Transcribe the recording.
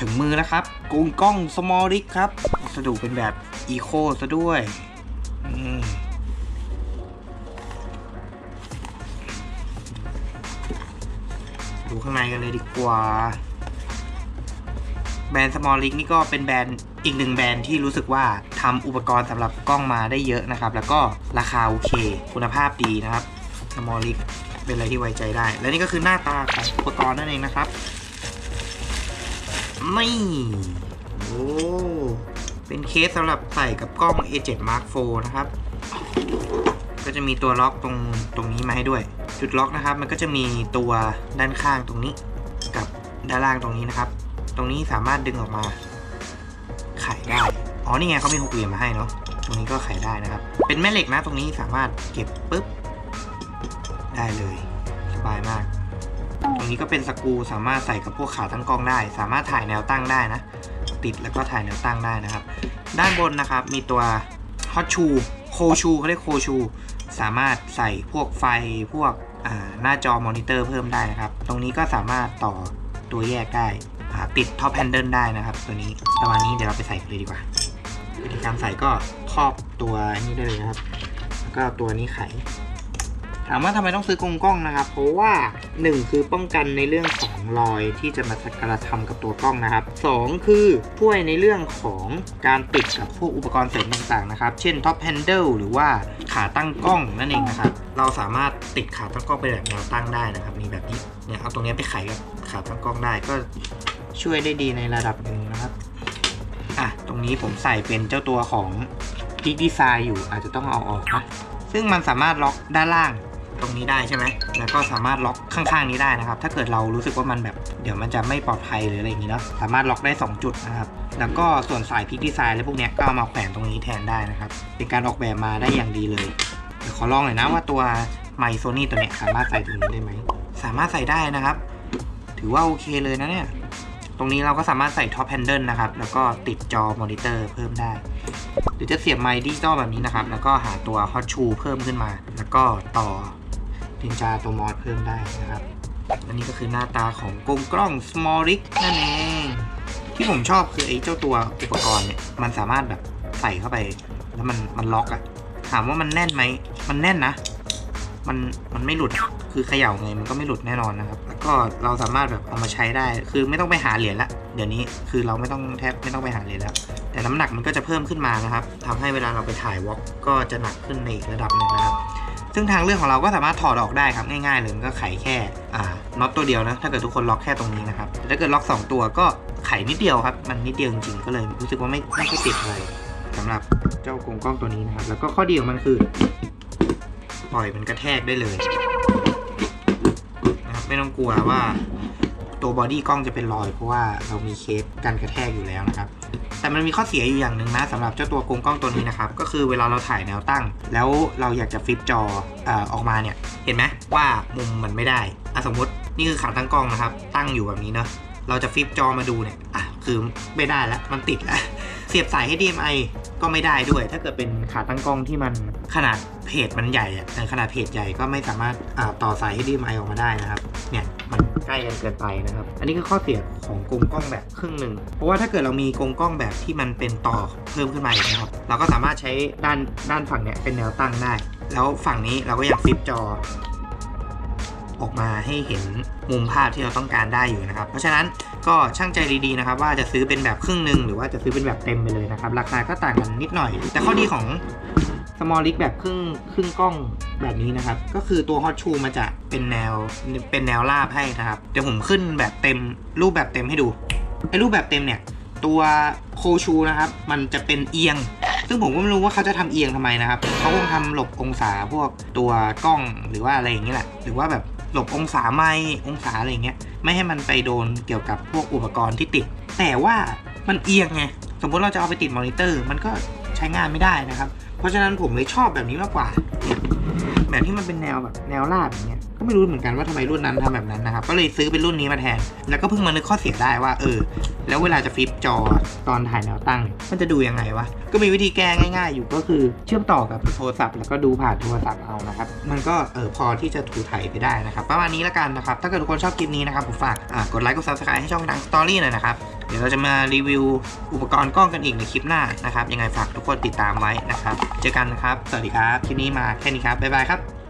ถึงมือแล้วครับกงกล้องสมอลิกครับวัสดุเป็นแบบอีโคซะด้วยดูข้างในกันเลยดีกว่า แบรนด์ Small l i n k นี่ก็เป็นแบรนด์อีกหนึ่งแบรนด์ที่รู้สึกว่าทำอุปกรณ์สำหรับกล้องมาได้เยอะนะครับ แล้วก็ราคาโอเค คุณภาพดีนะครับ Small l i n k เป็นอะไรที่ไว้ใจได้ และนี่ก็คือหน้าตาของอุปกรณ์นั่นเองนะครับ นี่โอ้เป็นเคสสำหรับใส่กับกล้อง A7 Mark IV นะครับ ก็จะมีตัวล็อกตรงตรงนี้มาให้ด้วย จุดล็อกนะครับ มันก็จะมีตัวด้านข้างตรงนี้กับด้านล่างตรงนี้นะครับ ตรงนี้สามารถดึงออกมาไขได้ อ๋อนี่ไงเขามีหกเหลี่ยมมาให้เนาะ ตรงนี้ก็ไขได้นะครับ เป็นแม่เหล็กนะตรงนี้สามารถเก็บปุ๊บได้เลย สบายมาก นี้ก็เป็นสกูสามารถใส่กับพวกขาตั้งกล้องได้ สามารถถ่ายแนวตั้งได้นะ ติดแล้วก็ถ่ายแนวตั้งได้นะครับ ด้านบนนะครับมีตัวฮอตชูโคชูเขาเรียกโคชู สามารถใส่พวกไฟพวกหน้าจอมอนิเตอร์เพิ่มได้นะครับ ตรงนี้ก็สามารถต่อตัวแยกได้ติดท็อปแฮนเดิลได้นะครับ ตัวนี้ประมาณนี้เดี๋ยวเราไปใส่เลยดีกว่าวิธีการใส่ก็ครอบตัวนี้ได้เลยนะครับ แล้วก็ตัวนี้ไข ถามว่าทำไมต้องซื้อกงกล้องนะครับ เพราะว่า 1 คือป้องกันในเรื่องของรอยที่จะมากระทำกับตัวกล้องนะครับ 2 คือช่วยในเรื่องของการติดกับพวกอุปกรณ์เสริมต่างๆนะครับ เช่นท็อปแฮนเดิลหรือว่าขาตั้งกล้องนั่นเองนะครับ เราสามารถติดขาตั้งกล้องไปแบบแนวตั้งได้นะครับ มีแบบนี้เนี่ยเอาตรงนี้ไปไขกับขาตั้งกล้องได้ก็ช่วยได้ดีในระดับหนึ่งนะครับอะตรงนี้ผมใส่เป็นเจ้าตัวของ g ิกดีไซน์อยู่อาจจะต้องเอาออกนะซึ่งมันสามารถล็อกด้านล่าง ตรงนี้ได้ใช่ไหมแล้วก็สามารถล็อกข้างๆนี้ได้นะครับ ถ้าเกิดเรารู้สึกว่ามันแบบ เดี๋ยวมันจะไม่ปลอดภัยหรืออะไรอย่างนี้เนาะสามารถล็อกได้ 2 จุดนะครับ แล้วก็ส่วนสายพิกดีไซน์และพวกเนี้ยก็เอามาแขวนตรงนี้แทนได้นะครับ เป็นการออกแบบมาได้อย่างดีเลยเดี๋ยวขอลองหน่อยนะว่าตัวไมโซนี่ตัวเนี้ยสามารถใส่ตรงนี้ได้ไหมสามารถใส่ได้นะครับ ถือว่าโอเคเลยนะเนี่ยตรงนี้เราก็สามารถใส่ท็อปแฮนเดิลนะครับ แล้วก็ติดจอมอนิเตอร์เพิ่มได้ หรือจะเสียบไมค์ดิจิตอลแบบนี้นะครับ แล้วก็หาตัวฮอตชูเพิ่มขึ้นมา แล้วก็ต่อ นินจาตัวมอสเพิ่มได้นะครับ อันนี้ก็คือหน้าตาของกลมกล้อง Small r i g นั่นเอง ที่ผมชอบคือไอ้เจ้าตัวอุปกรณ์เนี่ย มันสามารถแบบใส่เข้าไป แล้วมันมันล็อกอะถามว่ามันแน่นไหม มันแน่นนะ มันมันไม่หลุด คือเขย่าไงมันก็ไม่หลุดแน่นอนนะครับ แล้วก็เราสามารถแบบเอามาใช้ได้ คือไม่ต้องไปหาเหรียญละ เดี๋ยวนี้คือเราไม่ต้องแทบไม่ต้องไปหาเหรียญแล้ว แต่น้ำหนักมันก็จะเพิ่มขึ้นมานะครับทำให้เวลาเราไปถ่ายวอล์กก็จะหนักขึ้นในอีกระดับหนึ่งนะครับ ซึ่งทางเลือกของเราก็สามารถถอดออกได้ครับง่ายๆเลยมันก็ไขแค่อ่าน็อตตัวเดียวนะถ้าเกิดทุกคนล็อกแค่ตรงนี้นะครับแต่ถ้าเกิดล็อก 2 ตัวก็ไขนิดเดียวครับ มันนิดเดียวจริงๆก็เลยรู้สึกว่าไม่ไม่ค่อยติดอะไรสำหรับเจ้ากงกล้องตัวนี้นะครับ แล้วก็ข้อดีของมันคือ ปล่อยมันกระแทกได้เลยนะครับไม่ต้องกลัวว่าตัวบอดี้กล้องจะเป็นรอยเพราะว่าเรามีเคสกันกระแทกอยู่แล้วนะครับ มันมีข้อเสียอยู่อย่างหนึ่งนะสำหรับเจ้าตัวกงกล้องตัวนี้นะครับ ก็คือเวลาเราถ่ายแนวตั้ง แล้วเราอยากจะฟลิปจออออกมาเนี่ย เห็นไหมว่ามุมมันไม่ได้อะสมมตินี่คือขาตั้งกล้องนะครับ ตั้งอยู่แบบนี้เนาะเราจะฟลิปจอมาดูเนี่ยอะคือไม่ได้แล้วมันติดแล้วเสียบสาย HDMI ก็ไม่ได้ด้วย ถ้าเกิดเป็นขาตั้งกล้องที่มันขนาดเพจมันใหญ่อะขนาดเพจใหญ่ก็ไม่สามารถต่อสาย HDMI ออกมาได้นะครับเนี่ย มันใกล้กันเกินไปนะครับ อันนี้คือข้อเสียของกงกล้องแบบครึ่งหนึ่ง เพราะว่าถ้าเกิดเรามีกงกล้องแบบที่มันเป็นต่อเพิ่มขึ้นมาอีกนะครับ เราก็สามารถใช้ด้านด้านฝั่งเนี่ยเป็นแนวตั้งได้ แล้วฝั่งนี้เราก็ยังฟลิปจอออกมาให้เห็นมุมภาพที่เราต้องการได้อยู่นะครับ เพราะฉะนั้นก็ช่างใจดีๆนะครับ ว่าจะซื้อเป็นแบบครึ่งหนึ่งหรือว่าจะซื้อเป็นแบบเต็มไปเลยนะครับ ราคาก็ต่างกันนิดหน่อย แต่ข้อดีของ small rig แบบครึ่งครึ่งกล้อง แบบนี้นะครับ ก็คือตัว hot shoe มันจะเป็นแนวเป็นแนวราบให้นะครับ เดี๋ยวผมขึ้นแบบเต็มรูปแบบเต็มให้ดูไอ้รูปแบบเต็มเนี่ย ตัวโคชูนะครับ มันจะเป็นเอียง ซึ่งผมก็ไม่รู้ว่าเขาจะทำเอียงทำไมนะครับเขาคงทำหลบองศาพวกตัวกล้องหรือว่าอะไรอย่างเงี้ยแหละหรือว่าแบบหลบองศาไม่องศาอะไรอย่างเงี้ยไม่ให้มันไปโดนเกี่ยวกับพวกอุปกรณ์ที่ติด แต่ว่ามันเอียงไงสมมติเราจะเอาไปติดมอนิเตอร์ มันก็ใช้งานไม่ได้นะครับ เพราะฉะนั้นผมเลยชอบแบบนี้มากกว่าแบบที่มันเป็นแนวแบบแนวราบอย่างเงี้ยก็ไม่รู้เหมือนกันว่าทำไมรุ่นนั้นทำแบบนั้นนะครับ ก็เลยซื้อเป็นรุ่นนี้มาแทน แล้วก็เพิ่งมานึกข้อเสียได้ว่าเออ แล้วเวลาจะฟลิปจอตอนถ่ายแนวตั้ง มันจะดูยังไงวะ ก็มีวิธีแก้ง่าย ๆ อยู่ก็คือเชื่อมต่อกับโทรศัพท์ แล้วก็ดูผ่านโทรศัพท์เอานะครับ มันก็เออพอที่จะถูถ่ายไปได้นะครับ ประมาณนี้แล้วกันนะครับ ถ้าเกิดทุกคนชอบคลิปนี้นะครับผมฝากกดไลค์กด subscribe ให้ช่องดังสตอรี่หน่อยนะครับ ดี๋ยวเราจะมารีวิวอุปกรณ์กล้องกันอีกในคลิปหน้านะครับ ยังไงฝากทุกคนติดตามไว้นะครับ เจอกันนะครับ สวัสดีครับ คลิปนี้มาแค่นี้ครับ บ๊ายบายครับ